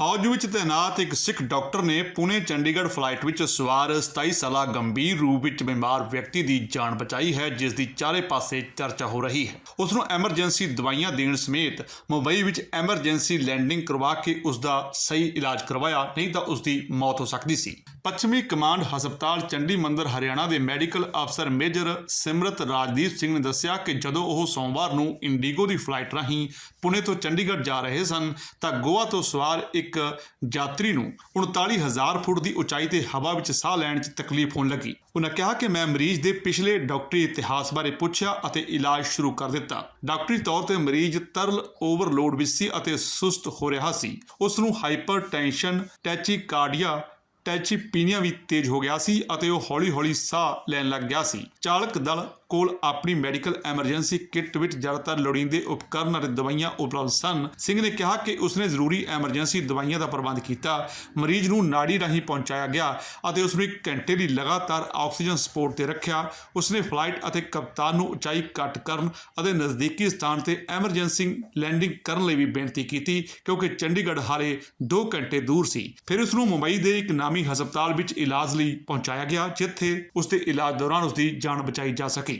ਫੌਜ ਵਿੱਚ ਤਾਇਨਾਤ ਇੱਕ ਸਿੱਖ ਡਾਕਟਰ ਨੇ ਪੁਣੇ ਚੰਡੀਗੜ੍ਹ ਫਲਾਈਟ ਵਿੱਚ ਸਵਾਰ 27 ਸਾਲਾ ਗੰਭੀਰ ਰੂਪ ਵਿੱਚ ਬਿਮਾਰ ਵਿਅਕਤੀ ਦੀ ਜਾਨ ਬਚਾਈ ਹੈ, ਜਿਸ ਦੀ ਚਾਰੇ ਪਾਸੇ ਚਰਚਾ ਹੋ ਰਹੀ ਹੈ। ਉਸ ਨੂੰ ਐਮਰਜੈਂਸੀ ਦਵਾਈਆਂ ਦੇਣ ਸਮੇਤ ਮੁੰਬਈ ਵਿੱਚ ਐਮਰਜੈਂਸੀ ਲੈਂਡਿੰਗ ਕਰਵਾ ਕੇ ਉਸ ਦਾ ਸਹੀ ਇਲਾਜ ਕਰਵਾਇਆ, ਨਹੀਂ ਤਾਂ ਉਸ ਦੀ ਮੌਤ ਹੋ ਸਕਦੀ ਸੀ। ਪੱਛਮੀ ਕਮਾਂਡ ਹਸਪਤਾਲ ਚੰਡੀ ਮੰਦਰ ਹਰਿਆਣਾ ਦੇ ਮੈਡੀਕਲ ਅਫਸਰ ਮੇਜਰ ਸਿਮਰਤ ਰਾਜਦੀਪ ਸਿੰਘ ਨੇ ਦੱਸਿਆ ਕਿ ਜਦੋਂ ਉਹ ਸੋਮਵਾਰ ਨੂੰ ਇੰਡੀਗੋ ਦੀ ਫਲਾਈਟ ਰਾਹੀਂ ਪੁਣੇ ਤੋਂ ਚੰਡੀਗੜ੍ਹ ਜਾ ਰਹੇ ਸਨ, ਤਾਂ ਗੋਆ ਤੋਂ ਸਵਾਰ ਇੱਕ ਯਾਤਰੀ ਨੂੰ 39000 ਫੁੱਟ ਦੀ ਉਚਾਈ ਤੇ ਹਵਾ ਵਿੱਚ ਸਾਹ ਲੈਣ 'ਚ ਤਕਲੀਫ ਹੋਣ ਲੱਗੀ। ਉਹਨਾਂ ਕਿਹਾ ਕਿ ਮੈਂ ਮਰੀਜ਼ ਦੇ ਪਿਛਲੇ ਡਾਕਟਰੀ ਇਤਿਹਾਸ ਬਾਰੇ ਪੁੱਛਿਆ ਅਤੇ ਇਲਾਜ ਸ਼ੁਰੂ ਕਰ ਦਿੱਤਾ। ਡਾਕਟਰੀ ਤੌਰ ਤੇ ਮਰੀਜ਼ ਤਰਲ ਓਵਰਲੋਡ ਵਿੱਚ ਸੀ ਅਤੇ ਸੁਸਤ ਹੋ ਰਿਹਾ ਸੀ। ਉਸ ਨੂੰ ਹਾਈਪਰਟੈਂਸ਼ਨ ਟੈਚੀਕਾਰਡੀਆ ਟੈਚੀਪੀਨੀਆ ਵੀ ਤੇਜ਼ ਹੋ ਗਿਆ ਸੀ ਅਤੇ ਉਹ ਹੌਲੀ-ਹੌਲੀ ਸਾਹ ਲੈਣ ਲੱਗ ਗਿਆ ਸੀ। ਚਾਲਕ ਦਲ ਕੋਲ ਆਪਣੀ ਮੈਡੀਕਲ ਐਮਰਜੈਂਸੀ ਕਿੱਟ ਵਿੱਚ ਜ਼ਿਆਦਾਤਰ ਲੋੜੀਂਦੇ ਉਪਕਰਨ ਅਤੇ ਦਵਾਈਆਂ ਉਪਲਬਧ ਸਨ। ਸਿੰਘ ਨੇ ਕਿਹਾ ਕਿ ਉਸਨੇ ਜ਼ਰੂਰੀ ਐਮਰਜੈਂਸੀ ਦਵਾਈਆਂ ਦਾ ਪ੍ਰਬੰਧ ਕੀਤਾ। ਮਰੀਜ਼ ਨੂੰ ਨਾੜੀ ਰਾਹੀਂ ਪਹੁੰਚਾਇਆ ਗਿਆ ਅਤੇ ਉਸ ਨੂੰ ਇੱਕ ਘੰਟੇ ਲਈ ਲਗਾਤਾਰ ਆਕਸੀਜਨ ਸਪੋਰਟ ਤੇ ਰੱਖਿਆ। ਉਸਨੇ ਫਲਾਈਟ ਅਤੇ ਕਪਤਾਨ ਨੂੰ ਉਚਾਈ ਘੱਟ ਕਰਨ ਅਤੇ ਨਜ਼ਦੀਕੀ ਸਥਾਨ ਤੇ ਐਮਰਜੈਂਸੀ ਲੈਂਡਿੰਗ ਕਰਨ ਲਈ ਵੀ ਬੇਨਤੀ ਕੀਤੀ, ਕਿਉਂਕਿ ਚੰਡੀਗੜ੍ਹ ਹਾਲੇ 2 ਘੰਟੇ ਦੂਰ ਸੀ। ਫਿਰ ਉਸ ਨੂੰ ਮੁੰਬਈ ਦੇ ਇੱਕ ਨਾਮੀ ਹਸਪਤਾਲ ਵਿੱਚ ਇਲਾਜ ਲਈ ਪਹੁੰਚਾਇਆ ਗਿਆ, ਜਿੱਥੇ ਉਸ ਦੇ ਇਲਾਜ ਦੌਰਾਨ ਉਸ ਦੀ ਜਾਨ ਬਚਾਈ ਜਾ ਸਕੀ।